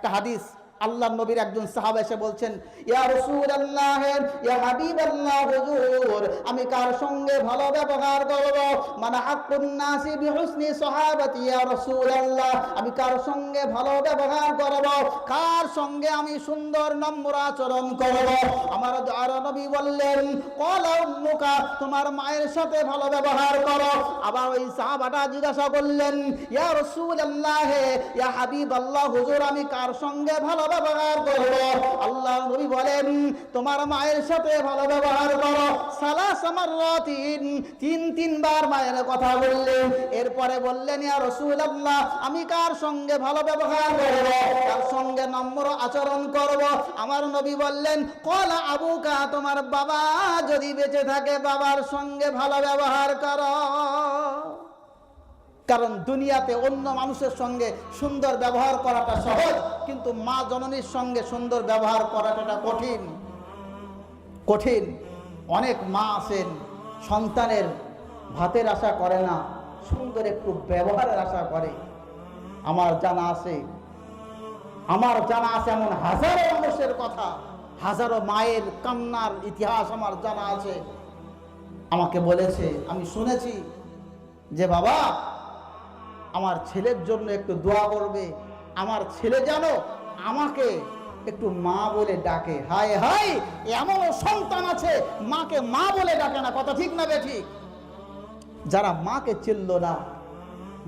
একটা হাদিস আল্লাহ নবীর একজন সাহাব এসে বলছেন আমি কার সঙ্গে ভালো ব্যবহার করব? মানে আমি কার সঙ্গে ভালো ব্যবহার করব? কার সঙ্গে আমি সুন্দর নম্র আচরণ করব? আমার আর নবী বললেন উম্মুকা, তোমার মায়ের সাথে ভালো ব্যবহার করো। আবার ওই সাহাবাটা জিজ্ঞাসা করলেন, ইয়া রাসূলুল্লাহ, ইয়া হাবিবাল্লাহ, হুজুর, আমি কার সঙ্গে ভালো ব্যবহার করব। আল্লাহ নবী বলেন, তোমার মায়ের সাথে ভালো ব্যবহার করো। মাররাতিন। তিন, তিনবার মায়ের কথা বললেন এরপরে বললেন, ইয়া রাসূলুল্লাহ, আমি কার সঙ্গে ভালো ব্যবহার করব? কার সঙ্গে নম্র আচরণ করব? আমার নবী বললেন, কলা আবুকা, তোমার বাবা যদি বেঁচে থাকে, বাবার সঙ্গে ভালো ব্যবহার করো। কারণ দুনিয়াতে অন্য মানুষের সঙ্গে সুন্দর ব্যবহার করাটা সহজ, কিন্তু মা জননীর সঙ্গে সুন্দর ব্যবহার করাটা কঠিন। কঠিন। অনেক মা আছেন, সন্তানের ভাতের আশা করে না, সুন্দর একটু ব্যবহারের আশা করে। আমার জানা আছে, আমার জানা আছে এমন হাজারো মানুষের কথা, হাজারো মায়ের কান্নার ইতিহাস আমার জানা আছে। আমাকে বলেছে, আমি শুনেছি যে বাবা আমার ছেলের জন্য একটু দোয়া করবে। আমার ছেলে যেন আমাকে একটু মা বলে ডাকে। হায় হায় এমন সন্তান আছে, মাকে মা বলে ডাকে না। কথা ঠিক না ঠিক? যারা মাকে চিনল না,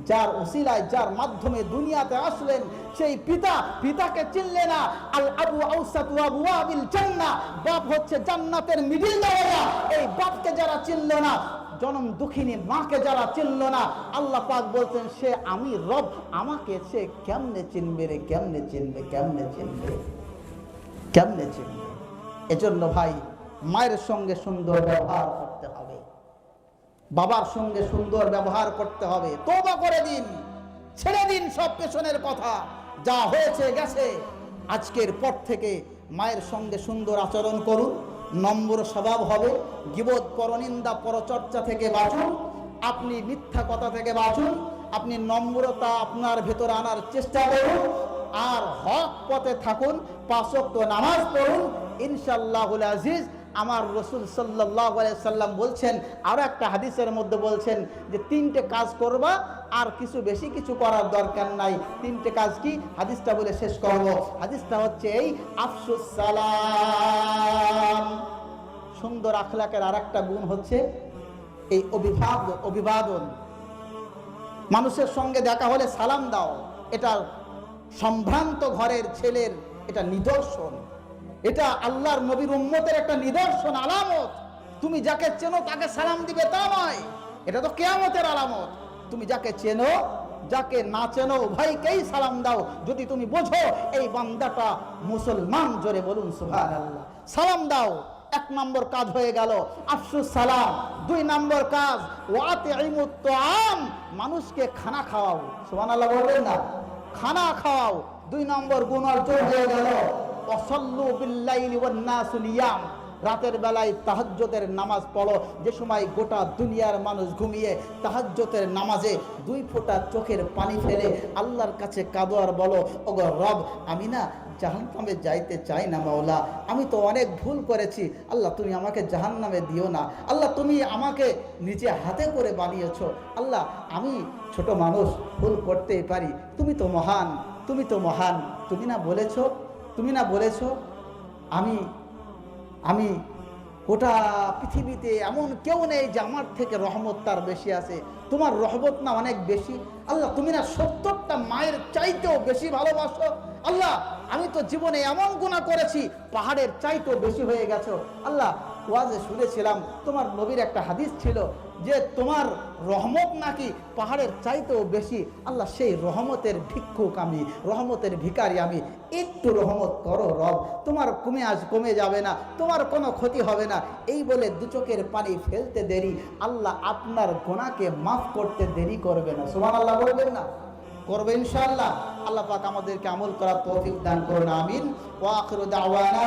যার ওসিলায়, যার মাধ্যমে দুনিয়াতে আসলেন, সেই পিতা, পিতাকে চিনলে না। আল আবু আউসাতু আবু আবিল জান্নাহ। বাপ হচ্ছে জান্নাতের মিডিল দেওয়া এই বাপকে যারা চিনল না জনম দুঃখিনী মাকে যারা চিনল না, আল্লাহ পাক বলছেন, সে আমি রব, আমাকে সে কেমনে চিনবে রে? কেমনে চিনবে? কেমনে চিনবে? কেমনে চিনবে? এজন্য ভাই, মায়ের সঙ্গে সুন্দর ব্যবহার করতে হবে। বাবার সঙ্গে সুন্দর ব্যবহার করতে হবে। তোবা করে দিন, ছেড়ে দিন সব পেছনের কথা। যা হয়েছে, গেছে। আজকের পর থেকে মায়ের সঙ্গে সুন্দর আচরণ করুন। নম্বর স্বভাব হবে। গিবোধ পরনিন্দা পরচর্চা থেকে বাঁচুন। আপনি মিথ্যা কথা থেকে বাঁচুন। আপনি নম্রতা আপনার ভেতরে আনার চেষ্টা করুন। আর হক পথে থাকুন। পাঁচক্ত নামাজ পড়ুন। ইনশাল্লাহুল আজিজ আমার রসুল সাল্লাম বলছেন আরও একটা হাদিসের মধ্যে বলছেন যে তিনটে কাজ করবা, আর কিছু বেশি কিছু করার দরকার নাই। তিনটে কাজ কি? হাদিসটা বলে শেষ করব। হাদিসটা হচ্ছে এই, আফসুস সালাম। সুন্দর আখলাকের আর একটা গুণ হচ্ছে এই অভিভাব অভিবাদন। মানুষের সঙ্গে দেখা হলে সালাম দাও। এটা সম্ভ্রান্ত ঘরের ছেলের এটা নিদর্শন। এটা আল্লাহর নবীর উম্মতের একটা নিদর্শন, আলামত। তুমি যাকে চেনো তাকে সালাম দিবে, তা নয়। এটা তো কেয়ামতের আলামত। তুমি যাকে চেনো, যাকে না চেনো ভাইকেই সালাম দাও। যদি তুমি বোঝো, এই বান্দাটা মুসলমান, জোরে বলুন, সুবহানাল্লাহ। সালাম দাও। এক নম্বর কাজ হয়ে গেল, আফসুস সালাম। দুই নম্বর কাজ ওয়াতে আম মানুষকে খানা খাওয়াও। সুবহানাল্লাহ বলবেন না? খানা খাওয়াও। দুই নম্বর গুণ অর্জন হয়ে গেল। রাতের বেলায় তাহাজ্জতের নামাজ পড়ো। যে সময় গোটা দুনিয়ার মানুষ ঘুমিয়ে তাহাজ্জতের নামাজে দুই ফোঁটা চোখের পানি ফেলে আল্লাহর কাছে কাঁদো আর বলো, ওগো রব, আমি না জাহান্নামে যাইতে চাই না মাওলা। আমি তো অনেক ভুল করেছি। আল্লাহ, তুমি আমাকে জাহান্নামে দিও না। আল্লাহ, তুমি আমাকে নিজে হাতে করে বানিয়েছো। আল্লাহ, আমি ছোট মানুষ, ভুল করতেই পারি। তুমি তো মহান, তুমি তো মহান। তুমি না বলেছ তুমি না বলেছ, আমি আমি গোটা পৃথিবীতে এমন কেউ নেই যে আমার থেকে রহমত তার বেশি আছে। তোমার রহমত না অনেক বেশি। আল্লাহ, তুমি না সত্তরটা মায়ের চাইতেও বেশি ভালোবাসো। আল্লাহ, আমি তো জীবনে এমন গুণা করেছি, পাহাড়ের চাইতেও বেশি হয়ে গেছো। আল্লাহ ওয়াজে শুনেছিলাম, তোমার নবীর একটা হাদিস ছিল যে তোমার রহমত নাকি পাহাড়ের চাইতেও বেশি। আল্লাহ সেই রহমতের ভিক্ষুক আমি, রহমতের ভিকারি আমি। একটু রহমত করো রব, তোমার কমে আজ কমে যাবে না, তোমার কোনো ক্ষতি হবে না। এই বলে দু চোখের পানি ফেলতে দেরি, আল্লাহ আপনার গোনাকে মাফ করতে দেরি করবে না। সুমান আল্লাহ বলবেন না? করবে ইনশাআল্লাহ। আল্লাহ পাক আমাদেরকে আমল করার তৌফিক দান করুন, আমিন। ওয়া আখিরু দাওয়ানা